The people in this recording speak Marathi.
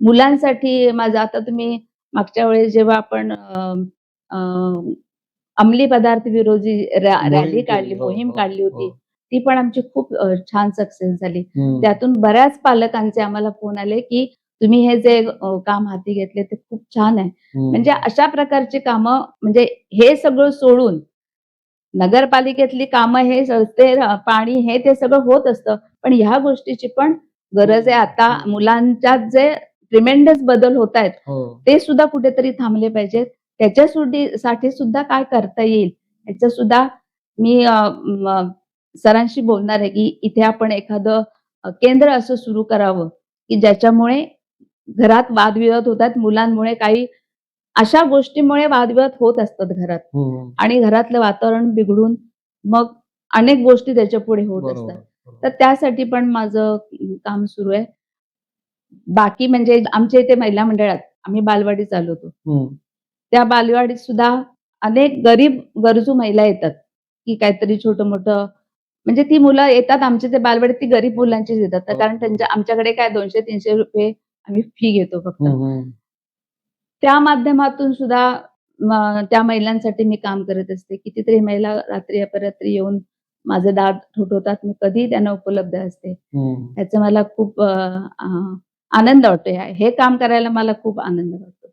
मुलांसाठी माझं आता तुम्ही मागच्या वेळेस जेव्हा आपण अंमली पदार्थ विरोधी रॅली. काढली हो, मोहीम हो, काढली होती हो. ती पण आमची खूप छान सक्सेस झाली. त्यातून बऱ्याच पालकांचे आम्हाला फोन आले की तुम्ही हे जे काम हाती घेतले ते खूप छान आहे. म्हणजे अशा प्रकारची कामं म्हणजे हे सगळं सोडून नगरपालिकेतली कामं हे रस्ते पाणी हे ते सगळं होत असतं पण ह्या गोष्टीची पण गरज आहे आता मुलांच्यात जे ट्रिमेंडस बदल होत आहेत हो. ते सुद्धा कुठेतरी थांबले पाहिजेत. त्याच्यासाठी साठी सुद्धा काय करता येईल? याचं सुद्धा मी सरांशी बोलणार आहे की इथे आपण एखादं केंद्र असं सुरू करावं की ज्याच्यामुळे घरात वादविवाद होतात. मुलांमुळे काही अशा गोष्टीमुळे वादविवाद होत असतात घरात. हम्म. आणि घरातलं वातावरण बिघडून मग अनेक गोष्टी त्याच्या पुढे होत असतात. तर त्यासाठी पण माझं काम सुरू आहे. बाकी म्हणजे आमच्या इथे महिला मंडळात आम्ही बालवाडी चालवतो. त्या बालवाडीत सुद्धा अनेक गरीब गरजू महिला येतात की काहीतरी छोटं मोठं म्हणजे ती मुलं येतात आमच्या ते बालवाडीत ती गरीब मुलांचीच येतात तर हो. कारण त्यांच्या आमच्याकडे काय दोनशे तीनशे रुपये आम्ही फी घेतो फक्त. त्या माध्यमातून सुद्धा त्या महिलांसाठी मी काम करत असते कितीतरी महिला रात्री अपरात्री येऊन माझे दाद ठोठवतात मी कधी त्यांना उपलब्ध असते हम्म. याचा मला खूप आनंद वाटतो हे काम करायला मला खूप आनंद वाटतो.